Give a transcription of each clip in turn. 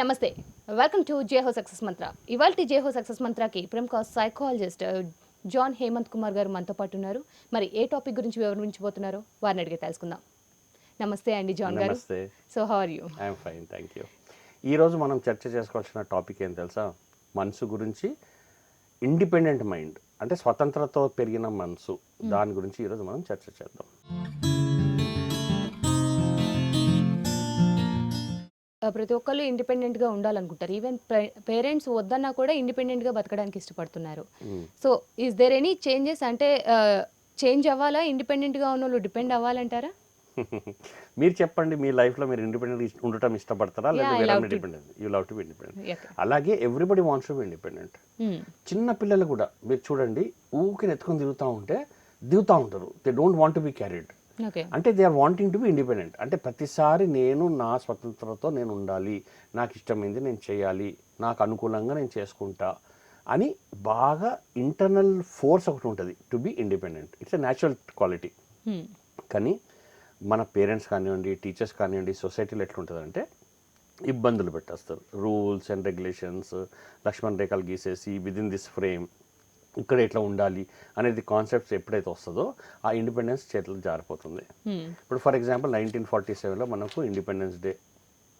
నమస్తే. Welcome to జేహో success మంత్ర ఇవాళ జేహో success మంత్రాకి ప్రముఖ సైకాలజిస్ట్ జాన్ హేమంత్ కుమార్ గారు మనతో పాటు ఉన్నారు. మరి ఏ టాపిక్ గురించి వివరించబోతున్నారో? వారిని అడిగి తెలుసుకుందాం. నమస్తే అండి జాన్ గారు. So how are you I'm fine thank you ఈరోజు మనం చర్చ చేసుకోవాల్సిన టాపిక్ ఏం తెలుసా? మనసు గురించి ఇండిపెండెంట్ మైండ్ అంటే స్వతంత్రతో పెరిగిన మనసు. దాని గురించి ఈరోజు మనం చర్చ చేద్దాం. ప్రతి ఒక్కళ్ళు ఇండిపెండెంట్గా ఉండాలనుకుంటారు ఈవెన్ పేరెంట్స్ వద్దన్నా కూడా ఇండిపెండెంట్గా బతకడానికి ఇష్టపడుతున్నారు. So is there any changes అంటే చేంజ్ అవ్వాలా? ఇండిపెండెంట్గా ఉన్న వాళ్ళు డిపెండ్ అవ్వాలంటారా? మీరు చెప్పండి మీ లైఫ్లో మీరు ఇండిపెండెంట్ ఉండటం ఇష్టపడతారా? లేదా వేరే. Independent you love to be independent Okay. అలాగే everybody wants to be independent. చిన్న పిల్లలు కూడా మీరు చూడండి ఊరికి ఎత్తుకొని తిరుగుతూ ఉంటే దిగుతూ ఉంటారు. They don't want to be carried అంటే they are wanting to be independent. అంటే ప్రతిసారి నేను నా స్వతంత్రతో నేను ఉండాలి నాకు ఇష్టమైంది నేను చేయాలి నాకు అనుకూలంగా నేను చేసుకుంటా అని బాగా ఇంటర్నల్ ఫోర్స్ ఒకటి ఉంటుంది to be independent. It's a natural quality. కానీ మన పేరెంట్స్ కానివ్వండి టీచర్స్ కానివ్వండి సొసైటీలో ఎట్లుంటుందంటే ఇబ్బందులు పెట్టేస్తారు. రూల్స్ అండ్ రెగ్యులేషన్స్ లక్ష్మణ్ రేఖలు గీసేసి విదిన్ దిస్ ఫ్రేమ్. ఇక్కడ ఎట్లా ఉండాలి అనేది కాన్సెప్ట్స్ ఎప్పుడైతే వస్తుందో ఆ ఇండిపెండెన్స్ చేతులు జారిపోతుంది. Hmm. ఇప్పుడు ఫర్ ఎగ్జాంపుల్ నైన్టీన్ ఫార్టీ సెవెన్లో మనకు ఇండిపెండెన్స్ డే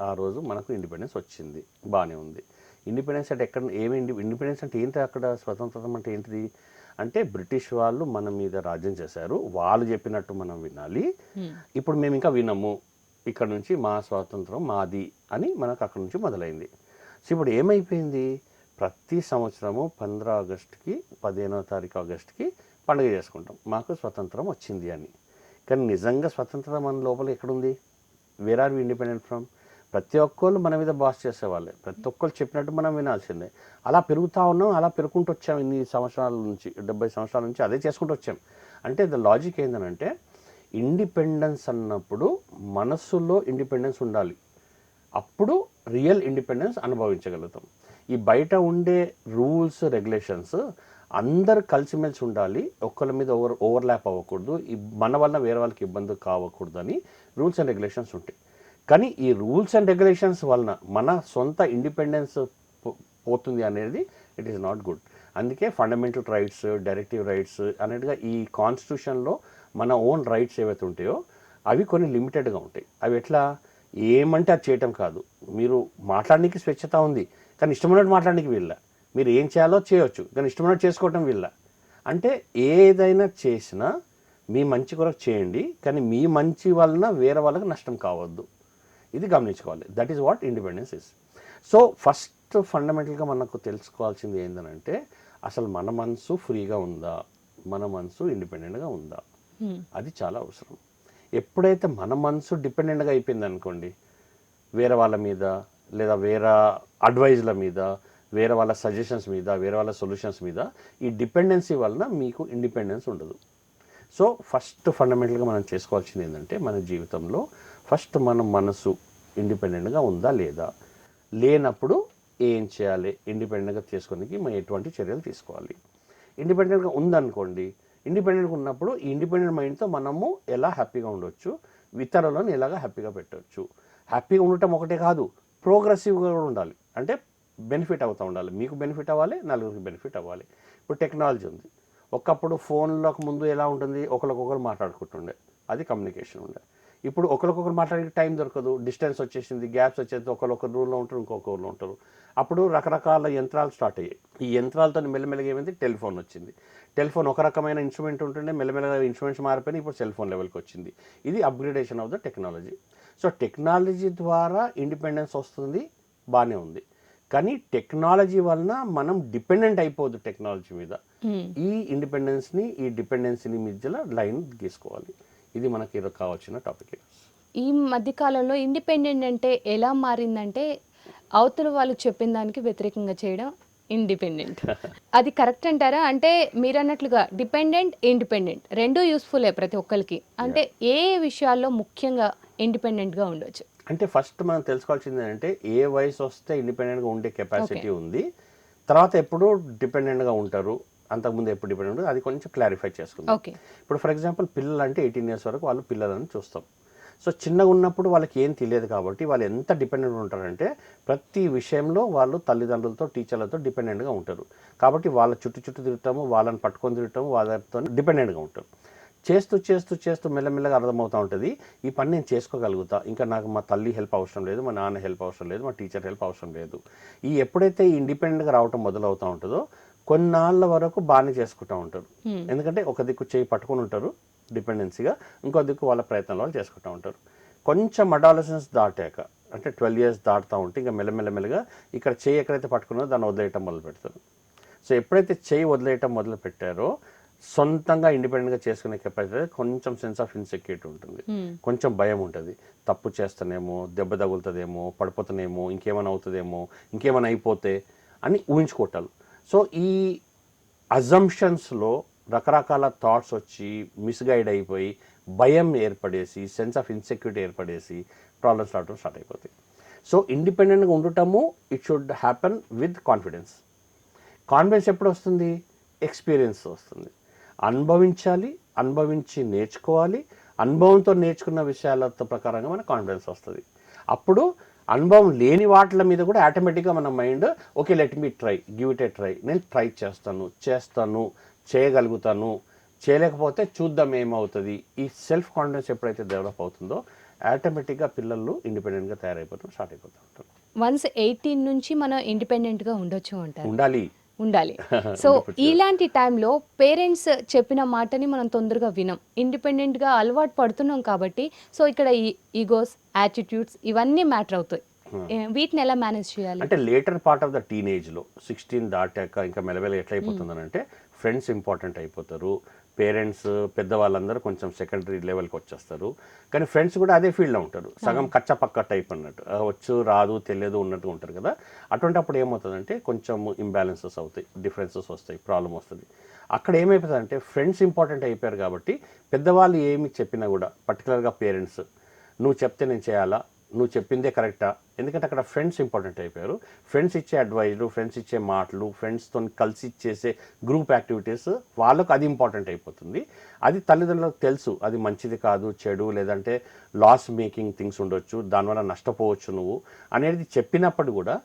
ఆ రోజు మనకు ఇండిపెండెన్స్ వచ్చింది బాగానే ఉంది. ఇండిపెండెన్స్ అంటే ఎక్కడ ఏమి ఇండిపెండెన్స్ అంటే ఏంటి అక్కడ స్వతంత్రం అంటే ఏంటిది? అంటే బ్రిటిష్ వాళ్ళు మన మీద రాజ్యం చేశారు వాళ్ళు చెప్పినట్టు మనం వినాలి. Hmm. ఇప్పుడు మేము ఇంకా వినము ఇక్కడ నుంచి మా స్వాతంత్రం మాది అని మనకు అక్కడ నుంచి మొదలైంది. సో ఇప్పుడు ఏమైపోయింది? ప్రతి సంవత్సరము పంద్రా ఆగస్టుకి పదిహేనవ తారీఖు ఆగస్టుకి పండుగ చేసుకుంటాం. మాకు స్వతంత్రం వచ్చింది అని. కానీ నిజంగా స్వతంత్రం మన లోపల ఎక్కడుంది? Where are we independent from ప్రతి ఒక్కళ్ళు మన మీద బాస్ చేసేవాళ్ళే. ప్రతి ఒక్కళ్ళు చెప్పినట్టు మనం వినాల్సిందే. అలా పెరుగుతూ ఉన్నాం అలా పెరుగుకుంటూ వచ్చాం ఇన్ని సంవత్సరాల నుంచి డెబ్బై సంవత్సరాల నుంచి అదే చేసుకుంటూ వచ్చాం. అంటే ద లాజిక్ ఏంటంటే ఇండిపెండెన్స్ అన్నప్పుడు మనస్సులో ఇండిపెండెన్స్ ఉండాలి. అప్పుడు రియల్ ఇండిపెండెన్స్ అనుభవించగలుగుతాం. ఈ బయట ఉండే రూల్స్ రెగ్యులేషన్స్ అందరు కలిసిమెలిసి ఉండాలి. ఒక్కరి మీద ఓవర్ ఓవర్లాప్ అవ్వకూడదు. ఈ మన వల్ల వేరే వాళ్ళకి ఇబ్బంది కావకూడదు అని రూల్స్ అండ్ రెగ్యులేషన్స్ ఉంటాయి. కానీ ఈ రూల్స్ అండ్ రెగ్యులేషన్స్ వలన మన సొంత ఇండిపెండెన్స్ పోతుంది అనేది ఇట్ ఈస్ నాట్ గుడ్ అందుకే ఫండమెంటల్ రైట్స్ డైరెక్టివ్ రైట్స్ అనేటిగా ఈ కాన్స్టిట్యూషన్లో మన ఓన్ రైట్స్ ఏవైతే ఉంటాయో అవి కొన్ని లిమిటెడ్గా ఉంటాయి. అవి ఎట్లా? ఏమంటే అది చేయటం కాదు. మీరు మాట్లాడడానికి స్వేచ్ఛత ఉంది. కానీ ఇష్టమైనట్టు మాట్లాడడానికి వీళ్ళ మీరు ఏం చేయాలో చేయొచ్చు. కానీ ఇష్టమైనట్టు చేసుకోవటం వీళ్ళ అంటే ఏదైనా చేసినా మీ మంచి కొరకు చేయండి. కానీ మీ మంచి వలన వేరే వాళ్ళకి నష్టం కావద్దు. ఇది గమనించుకోవాలి. That is what independence is so first ఫండమెంటల్గా మనకు తెలుసుకోవాల్సింది ఏంటంటే అసలు మన మనసు ఫ్రీగా ఉందా? మన మనసు ఇండిపెండెంట్గా ఉందా? Hmm. అది చాలా అవసరం. ఎప్పుడైతే మన మనసు డిపెండెంట్గా అయిపోయింది అనుకోండి వేరే వాళ్ళ మీద లేదా వేరే అడ్వైజ్ల మీద వేరే వాళ్ళ సజెషన్స్ మీద వేరే వాళ్ళ సొల్యూషన్స్ మీద ఈ డిపెండెన్సీ వలన మీకు ఇండిపెండెన్స్ ఉండదు. సో ఫస్ట్ ఫండమెంటల్గా మనం చేసుకోవాల్సింది ఏంటంటే మన జీవితంలో ఫస్ట్ మన మనసు ఇండిపెండెంట్గా ఉందా లేదా? లేనప్పుడు ఏం చేయాలి? ఇండిపెండెంట్గా చేసుకోనికి మనం ఎటువంటి చర్యలు తీసుకోవాలి? ఇండిపెండెంట్గా ఉందనుకోండి ఇండిపెండెంట్గా ఉన్నప్పుడు ఈ ఇండిపెండెంట్ మైండ్తో మనము ఎలా హ్యాపీగా ఉండొచ్చు? ఇతరులను ఎలాగ హ్యాపీగా పెట్టవచ్చు హ్యాపీగా ఉండటం ఒకటే కాదు ప్రోగ్రెసివ్గా కూడా ఉండాలి. అంటే బెనిఫిట్ అవుతూ ఉండాలి. మీకు బెనిఫిట్ అవ్వాలి నలుగురికి బెనిఫిట్ అవ్వాలి. ఇప్పుడు టెక్నాలజీ ఉంది. ఒకప్పుడు ఫోన్లకు ముందు ఎలా ఉంటుంది? ఒకరికొకరు మాట్లాడుకుంటుండే. అది కమ్యూనికేషన్ ఉండే. ఇప్పుడు ఒకరికొకరు మాట్లాడే టైం దొరకదు. డిస్టెన్స్ వచ్చేసింది గ్యాప్స్ వచ్చేది. ఒకరొకరు రూల్లో ఉంటారు ఇంకొక ఊర్లో ఉంటారు. అప్పుడు రకరకాల యంత్రాలు స్టార్ట్ అయ్యాయి. ఈ యంత్రాలతో మెల్లమెల్లగా ఏమైంది? టెలిఫోన్ వచ్చింది. టెలిఫోన్ ఒక రకమైన ఇన్స్ట్రుమెంట్ ఉంటుండే మెల్లమెల్లగా ఇన్స్ట్రుమెంట్స్ మారిపోయి ఇప్పుడు సెల్ ఫోన్ లెవెల్కి వచ్చింది. ఇది upgradation of the technology. So technology ద్వారా ఇండిపెండెన్స్ వస్తుంది బాగానే ఉంది. కానీ టెక్నాలజీ వలన మనం డిపెండెంట్ అయిపోదు టెక్నాలజీ మీద. ఈ ఇండిపెండెన్స్ని ఈ డిపెండెన్సీని మధ్యలో లైన్ గీసుకోవాలి ఇది మనకి కావాల్సిన టాపిక్ ఈ మధ్య కాలంలో ఇండిపెండెంట్ అంటే ఎలా మారిందంటే అవతల వాళ్ళు చెప్పిన దానికి వ్యతిరేకంగా చేయడం ఇండిపెండెంట్. అది కరెక్ట్ అంటారా? అంటే మీరు అన్నట్లుగా డిపెండెంట్ ఇండిపెండెంట్ రెండు యూస్ఫుల్లే ప్రతి ఒక్కరికి. అంటే ఏ విషయాల్లో ముఖ్యంగా ఇండిపెండెంట్గా ఉండొచ్చు? అంటే ఫస్ట్ మనం తెలుసుకోవాల్సింది ఏంటంటే ఏ వయసు వస్తే ఇండిపెండెంట్గా ఉండే కెపాసిటీ ఉంది. తర్వాత ఎప్పుడు డిపెండెంట్గా ఉంటారు. అంతకుముందు ఎప్పుడు డిపెండెంట్ ఉంటుంది అది కొంచెం క్లారిఫై చేసుకుందాం. ఓకే. ఇప్పుడు ఫర్ ఎగ్జాంపుల్ పిల్లలు అంటే ఎయిటీన్ ఇయర్స్ వరకు వాళ్ళు పిల్లలని చూస్తాం. సో చిన్నగా ఉన్నప్పుడు వాళ్ళకి ఏం తెలియదు కాబట్టి వాళ్ళు ఎంత డిపెండెంట్ ఉంటారంటే ప్రతి విషయంలో వాళ్ళు తల్లిదండ్రులతో టీచర్లతో డిపెండెంట్గా ఉంటారు. కాబట్టి వాళ్ళ చుట్టూ చుట్టూ తిరుగుతాము వాళ్ళని పట్టుకొని తిరుగుతాము వాళ్ళతో డిపెండెంట్గా ఉంటారు చేస్తూ చేస్తూ చేస్తూ మెల్లమెల్లగా అర్థమవుతూ ఉంటుంది ఈ పని నేను చేసుకోగలుగుతా. ఇంకా నాకు మా తల్లి హెల్ప్ అవసరం లేదు మా నాన్న హెల్ప్ అవసరం లేదు మా టీచర్ హెల్ప్ అవసరం లేదు. ఈ ఎప్పుడైతే ఈ ఇండిపెండెంట్గా రావటం మొదలవుతూ ఉంటుందో కొన్నాళ్ళ వరకు బాగానే చేసుకుంటూ ఉంటారు. ఎందుకంటే ఒక దిక్కు చేయి పట్టుకొని ఉంటారు డిపెండెన్సీగా ఇంకో దిక్కు వాళ్ళ ప్రయత్నాలు వాళ్ళు చేసుకుంటూ ఉంటారు. కొంచెం అడాలసెన్స్ దాటాక అంటే ట్వెల్వ్ ఇయర్స్ దాటుతూ ఉంటే ఇంకా మెల్లమెల్లమెల్లగా ఇక్కడ చేయి ఎక్కడైతే పట్టుకున్నారో దాన్ని వదిలేయటం మొదలు పెడతారు సో ఎప్పుడైతే చేయి వదిలేయటం మొదలు పెట్టారో సొంతంగా ఇండిపెండెంట్గా చేసుకునే కెపాసిటీ కొంచెం సెన్స్ ఆఫ్ ఇన్సెక్యూరిటీ ఉంటుంది. కొంచెం భయం ఉంటుంది. తప్పు చేస్తానేమో దెబ్బ తగులుతుందేమో పడిపోతానేమో ఇంకేమైనా అవుతుందేమో ఇంకేమైనా అయిపోతే అని ఊహించుకోవటాలు. సో ఈ అజంప్షన్స్లో రకరకాల థాట్స్ వచ్చి మిస్గైడ్ అయిపోయి భయం ఏర్పడేసి సెన్స్ ఆఫ్ ఇన్సెక్యూరిటీ ఏర్పడేసి ప్రాబ్లమ్స్ రావడం స్టార్ట్ అయిపోతాయి. సో ఇండిపెండెంట్గా ఉండటము it should happen with confidence confidence ఎప్పుడు వస్తుంది? ఎక్స్పీరియన్స్ వస్తుంది. అనుభవించాలి అనుభవించి నేర్చుకోవాలి అనుభవంతో నేర్చుకున్న విషయాలతో ప్రకారంగా మన కాన్ఫిడెన్స్ వస్తుంది. అప్పుడు అనుభవం లేని వాటిల మీద కూడా ఆటోమేటిక్గా మన mind okay let me try give it a try నేను ట్రై చేస్తాను చేస్తాను చేయగలుగుతాను చేయలేకపోతే చూద్దాం ఏమవుతుంది. ఈ సెల్ఫ్ కాన్ఫిడెన్స్ ఎప్పుడైతే డెవలప్ అవుతుందో ఆటోమేటిక్గా పిల్లలు ఇండిపెండెంట్గా తయారైపోతాం స్టార్ట్ అయిపోతూ ఉంటారు. వన్స్ ఎయిటీన్ నుంచి మనం ఇండిపెండెంట్గా ఉండొచ్చు అంటారు. ఉండాలి. ఉండాలి. సో ఇలాంటి టైంలో పేరెంట్స్ చెప్పిన మాటని మనం తొందరగా వినం. ఇండిపెండెంట్గా అలవాటు పడుతున్నాం కాబట్టి సో ఇక్కడ ఈ ఈగోస్ యాటిట్యూడ్స్ ఇవన్నీ మ్యాటర్ అవుతాయి. వీటిని ఎలా మేనేజ్ చేయాలి? అంటే లేటర్ పార్ట్ ఆఫ్ ద టీనేజ్లో సిక్స్టీన్ దాటాక ఇంకా మెల్లమెల్ల ఎట్లా అయిపోతుందని అంటే ఫ్రెండ్స్ ఇంపార్టెంట్ అయిపోతారు. పేరెంట్స్ పెద్దవాళ్ళందరూ కొంచెం సెకండరీ లెవెల్కి వచ్చేస్తారు. కానీ ఫ్రెండ్స్ కూడా అదే ఫీల్డ్లో ఉంటారు. సగం కచ్చ పక్క టైప్ అన్నట్టు. వచ్చు రాదు తెలియదు ఉన్నట్టు ఉంటారు కదా. అటువంటి అప్పుడు ఏమవుతుందంటే కొంచెం ఇంబ్యాలెన్సెస్ అవుతాయి డిఫరెన్సెస్ వస్తాయి ప్రాబ్లం వస్తుంది. అక్కడ ఏమైపోతుందంటే ఫ్రెండ్స్ ఇంపార్టెంట్ అయిపోయారు కాబట్టి పెద్దవాళ్ళు ఏమి చెప్పినా కూడా పర్టికులర్గా పేరెంట్స్ నువ్వు చెప్తే నేను చేయాలా? నువ్వు చెప్పిందే కరెక్టా? ఎందుకంటే అక్కడ ఫ్రెండ్స్ ఇంపార్టెంట్ అయిపోయారు. ఫ్రెండ్స్ ఇచ్చే అడ్వైజులు ఫ్రెండ్స్ ఇచ్చే మాటలు ఫ్రెండ్స్తో కలిసి చేసే గ్రూప్ యాక్టివిటీస్ వాళ్ళకు అది ఇంపార్టెంట్ అయిపోతుంది. అది తల్లిదండ్రులకు తెలుసు అది మంచిది కాదు చెడు లేదంటే లాస్ మేకింగ్ థింగ్స్ ఉండొచ్చు దానివల్ల నష్టపోవచ్చు నువ్వు అనేది చెప్పినప్పుడు కూడా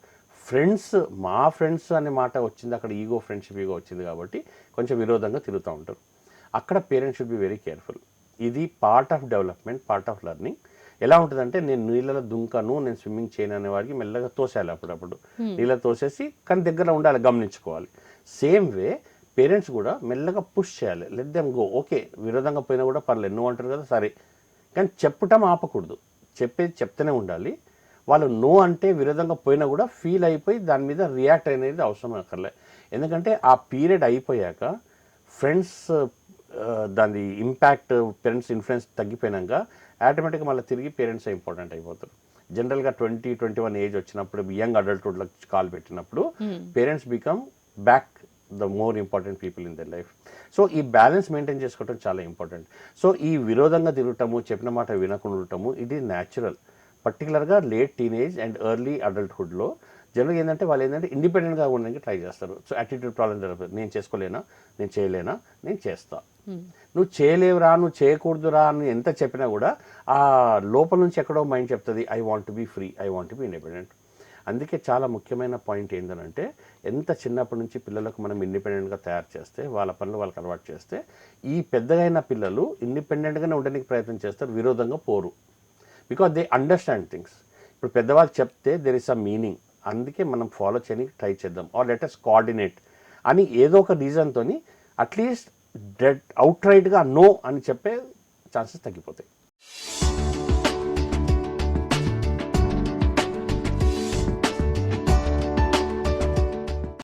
ఫ్రెండ్స్ మా ఫ్రెండ్స్ అనే మాట వచ్చింది అక్కడ ఈగో ఫ్రెండ్షిప్ ఈగో వచ్చింది కాబట్టి కొంచెం విరోధంగా తిరుగుతూ ఉంటారు. అక్కడ parents should be very careful ఇది part of development part of learning ఎలా ఉంటుందంటే నేను నీళ్ళలో దుంకను నేను స్విమ్మింగ్ చేయను అనే వాడికి మెల్లగా తోసేయాలి అప్పుడప్పుడు. నీళ్ళ తోసేసి కానీ దగ్గర ఉండాలి గమనించుకోవాలి. సేమ్ వే పేరెంట్స్ కూడా మెల్లగా పుష్ చేయాలి. లెట్ దెమ్ గో ఓకే విరోధంగా పోయినా కూడా పర్లేదు. నువ్వు అంటారు కదా సరే. కానీ చెప్పటం ఆపకూడదు. చెప్పేది చెప్తూనే ఉండాలి. వాళ్ళు నో అంటే విరోధంగా పోయినా కూడా ఫీల్ అయిపోయి దాని మీద రియాక్ట్ అనేది అవసరం అక్కర్లే. ఎందుకంటే ఆ పీరియడ్ అయిపోయాక ఫ్రెండ్స్ దాని ఇంపాక్ట్ పేరెంట్స్ ఇన్ఫ్లుయెన్స్ తగ్గిపోయినాక ఆటోమేటిక్గా మళ్ళీ తిరిగి పేరెంట్స్ ఇంపార్టెంట్ అయిపోతారు. జనరల్గా ట్వంటీ ట్వంటీ వన్ ఏజ్ వచ్చినప్పుడు యంగ్ అడల్ట్హుడ్లో కాల్ పెట్టినప్పుడు parents become back the more important people in their life so ఈ బ్యాలెన్స్ మెయింటైన్ చేసుకోవడం చాలా ఇంపార్టెంట్ సో ఈ విరోధంగా తిరగటము చెప్పిన మాట వినకుండా ఉండటము ఇది న్యాచురల్ పర్టికులర్గా లేట్ టీనేజ్ అండ్ ఎర్లీ అడల్ట్హుడ్లో జనరల్గా ఏంటంటే వాళ్ళు ఏంటంటే ఇండిపెండెంట్గా ఉండడానికి ట్రై చేస్తారు. సో యాటిట్యూడ్ ప్రాబ్లం జరుగుతుంది నేను చేసుకోలేనా? నేను చేయలేనా? నేను చేస్తా. నువ్వు చేయలేవురా నువ్వు చేయకూడదురా అని ఎంత చెప్పినా కూడా ఆ లోపల నుంచి ఎక్కడో మైండ్ చెప్తుంది I want be free I want be independent అందుకే చాలా ముఖ్యమైన పాయింట్ ఏంటంటే ఎంత చిన్నప్పటి నుంచి పిల్లలకు మనం ఇండిపెండెంట్గా తయారు చేస్తే వాళ్ళ పనులు వాళ్ళకి అలవాటు చేస్తే ఈ పెద్దగైన పిల్లలు ఇండిపెండెంట్గానే ఉండడానికి ప్రయత్నం చేస్తారు విరోధంగా పోరు. బికాజ్ దే అండర్స్టాండ్ థింగ్స్ ఇప్పుడు పెద్దవాళ్ళు చెప్తే దెర్ ఇస్ అ మీనింగ్ అందుకే మనం ఫాలో చేయడానికి ట్రై చేద్దాం. ఆర్ లెటెస్ట్ కోఆర్డినేట్ అని ఏదో ఒక రీజన్తోని అట్లీస్ట్ డెడ్ అవుట్ రైట్గా నో అని చెప్పే ఛాన్సెస్ తగ్గిపోతాయి.